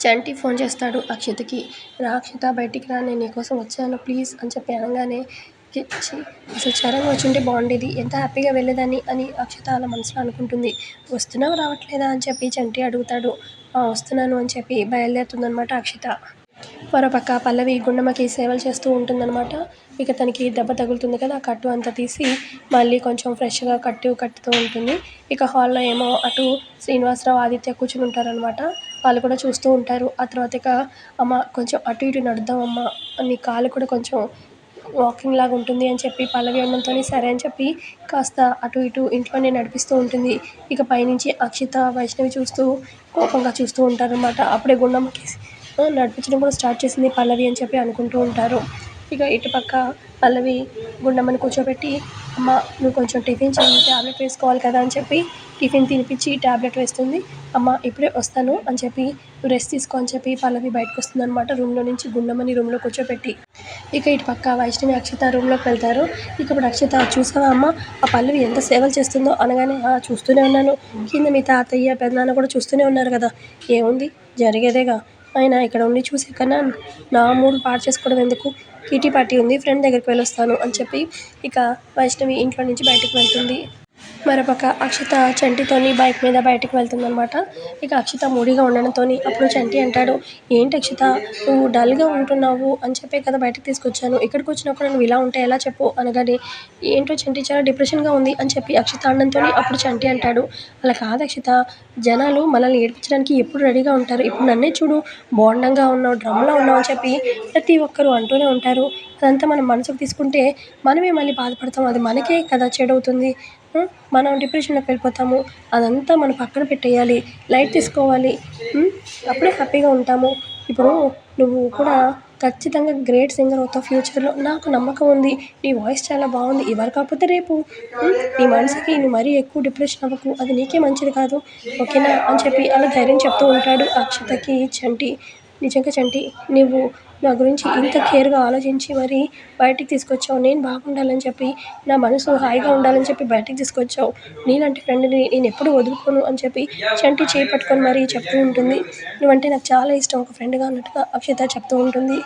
చంటి phone చేస్తాడు అక్షతకి. రా అక్షత బయటికి రా నేను నీకోసం వచ్చాను. ప్లీజ్ అని చెప్పి అనగానే ఛీ అసలు చరణ్ వచ్చుంటే బాగుండేది. ఎంత హ్యాపీగా వెళ్ళేదాన్ని అని అక్షత అలా మనసులో అనుకుంటుంది. వస్తున్నావు రావట్లేదా అని చెప్పి చంటి అడుగుతాడు. "ఆ, వస్తున్నాను అని చెప్పి బయలుదేరుతుందనమాట అక్షత. మరోపక్క పల్లవి గుండమ్మకి సేవలు చేస్తూ ఉంటుందన్నమాట. ఇక తనకి దెబ్బ తగులుతుంది కదా ఆ కట్టు అంతా తీసి మళ్ళీ కొంచెం ఫ్రెష్గా కట్టు కట్టుతూ ఉంటుంది. ఇక హాల్లో ఏమో అటు శ్రీనివాసరావు ఆదిత్య కూర్చుని ఉంటారనమాట వాళ్ళు కూడా చూస్తూ ఉంటారు. ఆ తర్వాత ఇక అమ్మ కొంచెం అటు ఇటు నడుద్దాం అమ్మ నీ కాలు కూడా కొంచెం వాకింగ్ లాగా ఉంటుంది అని చెప్పి పల్లవి అన్నంతో సరే అని చెప్పి కాస్త అటు ఇటు ఇంట్లోనే నడిపిస్తూ ఉంటుంది. ఇక పైనుంచి అక్షిత వైష్ణవి చూస్తూ కోపంగా చూస్తూ ఉంటారనమాట అప్పుడే గుండమ్మకి నడిపించడం కూడా స్టార్ట్ చేసింది పల్లవి అని చెప్పి అనుకుంటూ ఉంటారు. ఇక ఇటుపక్క పల్లవి గుండమ్మని కూర్చోబెట్టి అమ్మ నువ్వు కొంచెం టిఫిన్ చేయి ట్యాబ్లెట్ వేసుకోవాలి కదా అని చెప్పి టిఫిన్ తినిపించి ట్యాబ్లెట్ వేస్తుంది. అమ్మ ఇప్పుడే వస్తాను అని చెప్పి నువ్వు రెస్ట్ తీసుకో అని చెప్పి పల్లవి బయటకు వస్తుంది అనమాట రూమ్లో నుంచి గుండమ్మని రూమ్లో కూర్చోబెట్టి. ఇక ఇటు పక్క వైష్ణవి అక్షిత రూమ్లోకి వెళ్తారు. ఇక ఇప్పుడు అక్షిత చూసావా అమ్మ ఆ పల్లవి ఎంత సేవలు చేస్తుందో అనగానే చూస్తూనే ఉన్నాను. కింద మీ తాతయ్య పెదనాన్న కూడా చూస్తూనే ఉన్నారు కదా. ఏముంది? జరిగేదేగా? ఆయన ఇక్కడ ఉండి చూసే కన్నా నా మూడు పాడు చేసుకోవడం ఎందుకు? కిటీ పార్టీ ఉంది ఫ్రెండ్ దగ్గరికి వెళ్ళొస్తాను అని చెప్పి ఇక వైష్ణవి ఇంట్లో నుంచి బయటికి వెళ్తుంది. మరోపక్క అక్షిత చంటితోని బైక్ మీద బయటకు వెళ్తుందనమాట ఇక అక్షిత మూడిగా ఉండడంతో అప్పుడు చంటి అంటాడు ఏంటి అక్షిత నువ్వు డల్గా ఉంటున్నావు అని చెప్పే కదా బయటకు తీసుకొచ్చాను. ఇక్కడికి వచ్చినప్పుడు నువ్వు ఇలా ఉంటే ఎలా చెప్పు? అనగానే ఏంటో చంటి చాలా డిప్రెషన్గా ఉంది అని చెప్పి అక్షిత అనడంతో అప్పుడు చంటి అంటాడు అలా కాదు అక్షిత జనాలు మనల్ని ఏడిపించడానికి ఎప్పుడు రెడీగా ఉంటారు. ఇప్పుడు నన్నే చూడు బోండంగా ఉన్నావు డ్రమ్లో ఉన్నావు అని చెప్పి ప్రతి ఒక్కరు అంటూనే ఉంటారు. అదంతా మనం మనసుకు తీసుకుంటే మనమే మళ్ళీ బాధపడతాం. అది మనకే కదా చెడవుతుంది. మనం డిప్రెషన్లోకి వెళ్ళిపోతాము. అదంతా మనం పక్కన పెట్టేయాలి. లైట్ తీసుకోవాలి. అప్పుడే హ్యాపీగా ఉంటాము. ఇప్పుడు నువ్వు కూడా ఖచ్చితంగా గ్రేట్ సింగర్ అవుతావు ఫ్యూచర్లో. నాకు నమ్మకం ఉంది. నీ వాయిస్ చాలా బాగుంది. ఇవాళ కాకపోతే రేపు. నీ మనసుకి నువ్వు మరీ ఎక్కువ డిప్రెషన్ అవ్వకు. అది నీకే మంచిది కాదు. ఓకేనా? అని చెప్పి అలా ధైర్యం చెప్తూ ఉంటాడు అక్షతకి చంటి నిజంగా చంటి. నువ్వు నా గురించి ఇంత కేర్గా ఆలోచించి మరి బయటికి తీసుకొచ్చావు. నేను బాగుండాలని చెప్పి నా మనసు హాయిగా ఉండాలని చెప్పి బయటికి తీసుకొచ్చావు. నీలాంటి ఫ్రెండ్ని నేను ఎప్పుడు వదులుకోను అని చెప్పి చంటి చేయి పట్టుకొని మరీ చెప్తూ ఉంటుంది. నువ్వంటే నాకు చాలా ఇష్టం. ఒక ఫ్రెండ్గా అన్నట్టుగా అక్షిత చెప్తూ ఉంటుంది.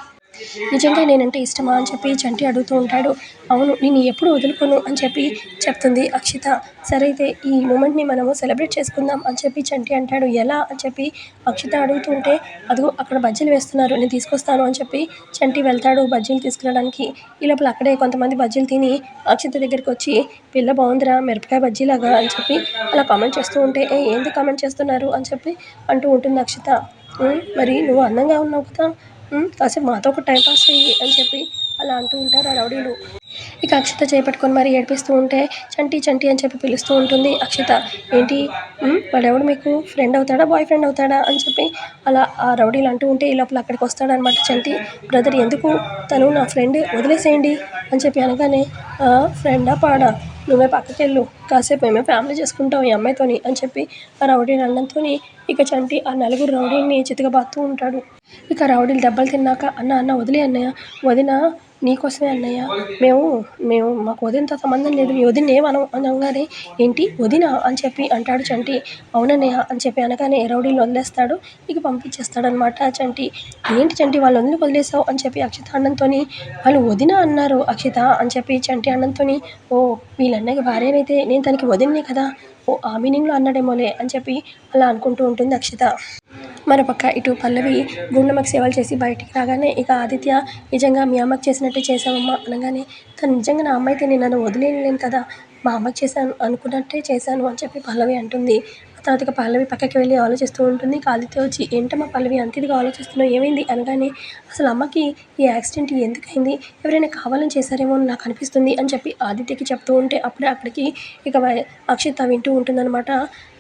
నిజంగా నేనంటే ఇష్టమా అని చెప్పి చంటి అడుగుతూ ఉంటాడు. అవును నేను ఎప్పుడు వదులుకోను అని చెప్పి చెప్తుంది అక్షిత. సరే అయితే ఈ మూమెంట్ని మనము సెలబ్రేట్ చేసుకుందాం అని చెప్పి చంటి అంటాడు. ఎలా అని చెప్పి అక్షిత అడుగుతుంటే అదిగో అక్కడ బజ్జీలు వేస్తున్నారు నేను తీసుకొస్తాను అని చెప్పి చంటి వెళ్తాడు బజ్జీలు తీసుకురావడానికి ఈ లోపల అక్కడే కొంతమంది బజ్జీలు తిని అక్షిత దగ్గరికి వచ్చి పిల్ల బాగుందిరా మిరపకాయ బజ్జీలాగా అని చెప్పి అలా కామెంట్ చేస్తూ ఉంటే ఏ ఏంది కామెంట్ చేస్తున్నారు? అని చెప్పి అంటూ ఉంటుంది అక్షిత. మరి నువ్వు అందంగా ఉన్నావు కదా కాసేపు మాతో ఒక టైం పాస్ చెయ్యి అని చెప్పి అలా అంటూ ఉంటారు ఆ రౌడీలు. ఇక అక్షిత చేపట్టుకొని మరి ఏడిపిస్తూ ఉంటే చంటి చంటి అని చెప్పి పిలుస్తూ ఉంటుంది అక్షిత. ఏంటి? వాడెవడు మీకు? ఫ్రెండ్ అవుతాడా? బాయ్ ఫ్రెండ్ అవుతాడా? అని చెప్పి అలా ఆ రౌడీలు అంటూ ఉంటే ఈ లోపల అక్కడికి వస్తాడనమాట చంటి. బ్రదర్ ఎందుకు? తను నా ఫ్రెండ్ వదిలేసేయండి అని చెప్పి అనగానే "ఆ, ఫ్రెండా పాడా? నువ్వే పక్కకెళ్ళు. కాసేపు మేమే ఫ్యామిలీ చేసుకుంటాం ఈ అమ్మాయితోని అని చెప్పి ఆ రౌడీని అనడంతో ఇక చంటి ఆ నలుగురు రౌడీని చితకబాత్తూ ఉంటాడు. ఇక రౌడీలు దెబ్బలు తిన్నాక అన్న అన్న వదిలే అన్నయ్య. వదిన నీకోసమే అన్నయ్య. మేము మేము మాకు వదినతో సంబంధం లేదు. మీ వదిన ఏమనం అనగానే ఏంటి? వదిన? అని చెప్పి అంటాడు చంటి. అవునన్నయ్య అని చెప్పి అనగానే రౌడీలు వదిలేస్తాడు. ఇక పంపించేస్తాడనమాట చంటి. ఏంటి చంటి? వాళ్ళు వదిలి వదిలేసావు? అని చెప్పి అక్షిత అన్నంతో వాళ్ళు వదిన అన్నారు అక్షిత అని చెప్పి చంటి అన్నంతో ఓ వీళ్ళన్నయ్య భార్యనైతే నేను తనకి వదిన్నే కదా? ఓ ఆ మీనింగ్లో అన్నాడేమోలే అని చెప్పి అలా అనుకుంటూ ఉంటుంది అక్షిత. మరోపక్క ఇటు పల్లవి గుండమ్మకి సేవలు చేసి బయటికి రాగానే ఇక ఆదిత్య నిజంగా మీ అమ్మకి చేసినట్టే చేసావమ్మా అనగానే తను నిజంగా నా అమ్మ అయితే నేను నన్ను వదిలేయలేను కదా మా అమ్మకి చేశాను అనుకున్నట్టే చేశాను అని చెప్పి పల్లవి అంటుంది. ఆ తర్వాత ఇక పల్లవి పక్కకి వెళ్ళి ఆలోచిస్తూ ఉంటుంది. ఇక ఆదిత్య వచ్చి ఏంటమ్మా పల్లవి అంత ఇదిగా ఆలోచిస్తున్నావు? ఏమైంది? అనగానే అసలు అమ్మకి ఈ యాక్సిడెంట్ ఎందుకైంది? ఎవరైనా కావాలని చేశారేమో అని నాకు అనిపిస్తుంది అని చెప్పి ఆదిత్యకి చెప్తూ ఉంటే అప్పుడే అక్కడికి ఇక అక్షిత వింటూ ఉంటుందన్నమాట.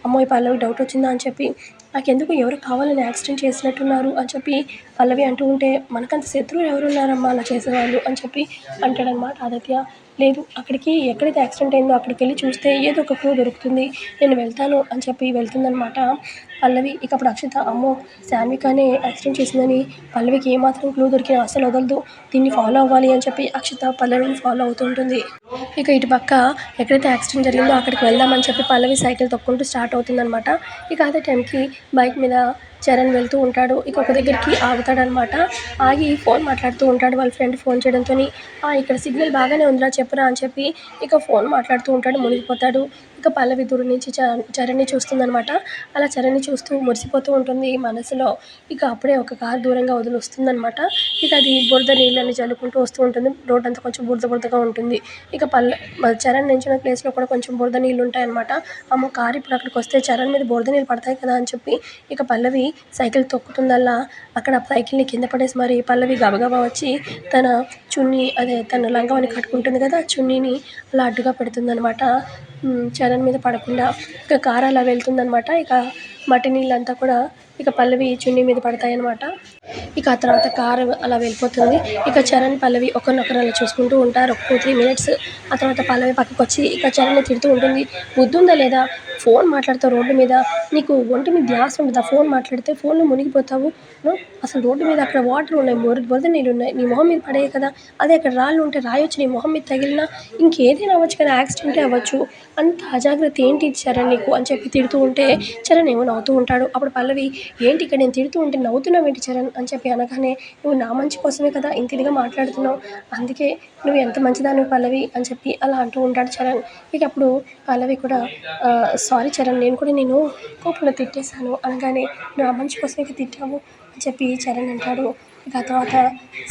అమ్మో ఈ పల్లవి డౌట్ వచ్చిందా? అని చెప్పి నాకెందుకు ఎవరు కావాలని యాక్సిడెంట్ చేసినట్టున్నారు అని చెప్పి పల్లవి అంటూ ఉంటే మనకంత శత్రువులు ఎవరున్నారమ్మా అలా చేసేవాళ్ళు అని చెప్పి అంటాడనమాట ఆదిత్య. లేదు అక్కడికి ఎక్కడైతే యాక్సిడెంట్ అయిందో అక్కడికి వెళ్ళి చూస్తే ఏదో ఒక క్లూ దొరుకుతుంది. నేను వెళ్తాను అని చెప్పి వెళ్తుందనమాట పల్లవి ఇక అప్పుడు అక్షిత అమ్మో శాన్వికనే యాక్సిడెంట్ చేసిందని పల్లవికి ఏమాత్రం క్లూ దొరికిన అసలు వదలదు. దీన్ని ఫాలో అవ్వాలి అని చెప్పి అక్షిత పల్లవిని ఫాలో అవుతుంటుంది ఇక ఇటు పక్క ఎక్కడైతే యాక్సిడెంట్ జరిగిందో అక్కడికి వెళ్దామని చెప్పి పల్లవి సైకిల్ తొక్కుంటూ స్టార్ట్ అవుతుందన్నమాట. ఇక అదే టైంకి బైక్ మీద చరణ్ వెళ్తూ ఉంటాడు. ఇక ఒక దగ్గరికి ఆగుతాడనమాట. ఆగి ఫోన్ మాట్లాడుతూ ఉంటాడు. వాళ్ళ ఫ్రెండ్ ఫోన్ చేయడంతో ఇక్కడ సిగ్నల్ బాగానే ఉందిరా చెప్పురా అని చెప్పి ఇక ఫోన్ మాట్లాడుతూ ఉంటాడు మునిగిపోతాడు. ఇక పల్లవి దూరం నుంచి చ చరణ్ని చూస్తుందనమాట. అలా చరణ్ని చూస్తూ మురిసిపోతూ ఉంటుంది మనసులో. ఇక అప్పుడే ఒక కారు దూరంగా వదిలి వస్తుందనమాట ఇక అది బురద నీళ్ళని చల్లుకుంటూ వస్తూ ఉంటుంది. రోడ్ అంతా కొంచెం బురద బురదగా ఉంటుంది. ఇక పల్ల చరణ్ నించున్న ప్లేస్లో కూడా కొంచెం బురద నీళ్ళు ఉంటాయన్నమాట అమ్మ కారు ఇప్పుడు అక్కడికి వస్తే చరణ్ మీద బురద నీళ్ళు పడతాయి కదా అని చెప్పి ఇక పల్లవి సైకిల్ తొక్కుతుందల్లా అక్కడ సైకిల్ని కింద పడేసి మరి పల్లవి గబగబా వచ్చి తన చున్నీ అదే తన లంగావని కట్టుకుంటుంది కదా చున్నీని అలా అడ్డుగా పెడుతుందనమాట ఉమ్, చరణ్ మీద పడకుండా ఇక కారు అలా వెళ్తుందనమాట ఇక మట్టి నీళ్ళంతా కూడా ఇక పల్లవి చున్నీ మీద పడతాయన్నమాట. ఇక ఆ తర్వాత కారు అలా వెళ్ళిపోతుంది. ఇక చరణ్ పల్లవి ఒకరినొకరు అలా చూసుకుంటూ ఉంటారు. ఒక టూ త్రీ మినిట్స్ ఆ తర్వాత పల్లవి పక్కకు వచ్చి ఇక చరణ్ని తిడుతూ ఉంటుంది. బుద్ధి ఉందా లేదా? ఫోన్ మాట్లాడతావు రోడ్డు మీద నీకు ఒంటి మీద ధ్యాస ఉండదా? ఫోన్ మాట్లాడితే ఫోన్లో మునిగిపోతావు అసలు రోడ్డు మీద అక్కడ వాటర్ ఉన్నాయి బురద బురద నీళ్ళు ఉన్నాయి నీ మొహం మీద పడేవి కదా? అదే అక్కడ రాళ్ళు ఉంటే రాయొచ్చు నీ మొహం మీద తగిలినా ఇంకేదైనా అవ్వచ్చు కదా యాక్సిడెంటే అవ్వచ్చు. అంత అజాగ్రత్త ఏంటి చరణ్ నీకు? అని చెప్పి తిడుతూ ఉంటే చరణ్ ఏమో నవ్వుతూ ఉంటాడు. అప్పుడు పల్లవి ఏంటి ఇక్కడ నేను తిడుతూ ఉంటే నవ్వుతున్నావు ఏంటి చరణ్? అని చెప్పి అనగానే నువ్వు నా మంచి కోసమే కదా ఇంత ఇదిగా మాట్లాడుతున్నావు. అందుకే నువ్వు ఎంత మంచిదాన్ని పల్లవి? అని చెప్పి అలా అంటూ ఉంటాడు చరణ్. ఇక అప్పుడు పల్లవి కూడా సారీ చరణ్ నేను కూడా నేను కోపంలో తిట్టేశాను. అనగానే నా మంచి కోసమే తిట్టావు అని చెప్పి చరణ్ అంటాడు. ఇక ఆ తర్వాత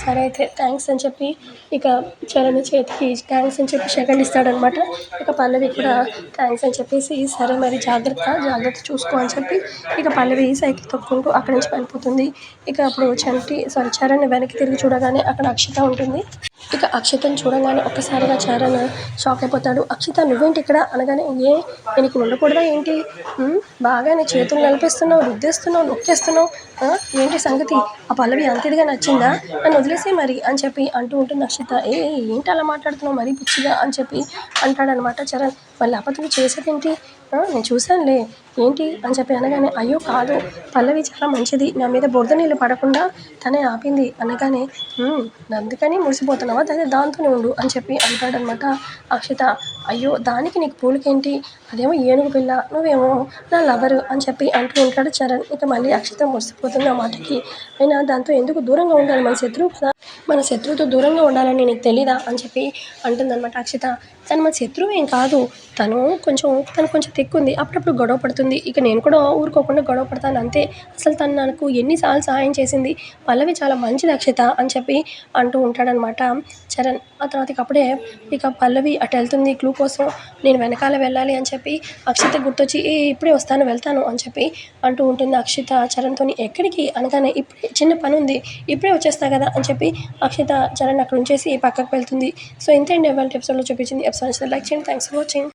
సరే అయితే థ్యాంక్స్ అని చెప్పి ఇక చరణ్ చేతికి థ్యాంక్స్ అని చెప్పి సెకండ్ ఇస్తాడనమాట. ఇక పల్లవి కూడా థ్యాంక్స్ అని చెప్పేసి సరే మరి జాగ్రత్త జాగ్రత్త చూసుకో అని చెప్పి ఇక పల్లవి సైకిల్ తొక్కుంటూ అక్కడి నుంచి వెళ్ళిపోతుంది. ఇక అప్పుడు చంటి సారీ చరణ్ వెనక్కి తిరిగి చూడగానే అక్కడ అక్షత ఉంటుంది. ఇక అక్షతను చూడగానే ఒక్కసారిగా చరణ్ షాక్ అయిపోతాడు. అక్షిత నువ్వేంటి ఇక్కడ అనగానే ఏ నేను ఇక్కడ ఉండకూడదా ఏంటి? బాగా నీ చేతులు నలిపేస్తున్నావు రుద్దేస్తున్నావు నొక్కేస్తున్నావు. ఏంటి సంగతి? ఆ పల్లవి అంత ఇదిగా నచ్చిందా? నన్ను వదిలేసే మరి అని చెప్పి అంటూ ఉంటుంది అక్షిత. ఏ ఏంటి అలా మాట్లాడుతున్నావు? మరీ పిచ్చిగా అని చెప్పి అంటాడనమాట చరణ్. మళ్ళీ అబద్ధం చేసేదేంటి? నేను చూశానులే. ఏంటి అని చెప్పి అనగానే అయ్యో కాదు పల్లవి చాలా మంచిది. నా మీద బురద నీళ్ళు పడకుండా తనే ఆపింది. అనగానే అందుకని మురిసిపోతున్నావా? అదే దాంతోనే ఉండు అని చెప్పి అంటాడనమాట అక్షిత. అయ్యో దానికి నీకు పూలకేంటి? అదేమో ఏనుగు పిల్ల నువ్వేమో నా లవరు అని చెప్పి అంటూ ఉంటాడు చరణ్. ఇక మళ్ళీ అక్షిత మురిసిపోతుంది ఆ మాటకి అయినా దాంతో ఎందుకు దూరంగా ఉండాలి మన శత్రువు కదా? మన శత్రువుతో దూరంగా ఉండాలని నీకు తెలీదా? అని చెప్పి అంటుందన్నమాట అక్షిత. తను మన శత్రువు ఏం కాదు. తను కొంచెం తను కొంచెం తెక్కుంది. అప్పుడప్పుడు గొడవ పడుతుంది. ఇక నేను కూడా ఊరుకోకుండా గొడవ పడతాను. అంతే. అసలు తను నాకు ఎన్నిసార్లు సహాయం చేసింది. పల్లవి చాలా మంచిది అక్షిత అని చెప్పి అంటూ ఉంటాడనమాట చరణ్. ఆ తర్వాత ఇక అప్పుడే ఇక పల్లవి అటు వెళ్తుంది. క్లూ కోసం నేను వెనకాల వెళ్ళాలి అని చెప్పి అక్షిత గుర్తొచ్చి ఏ ఇప్పుడే వస్తాను వెళ్తాను అని చెప్పి అంటూ ఉంటుంది అక్షిత చరణ్తో ఎక్కడికి? అనగానే ఇప్పుడే చిన్న పని ఉంది. ఇప్పుడే వచ్చేస్తా కదా అని చెప్పి అక్షిత చరణ్ అక్కడ ఉంచేసి పక్కకు వెళ్తుంది. సో ఇంతే ఎవరి ఎపిసోడ్లో చూపించింది. ఎపిసోడ్ లైక్ చేయండి. Thanks for watching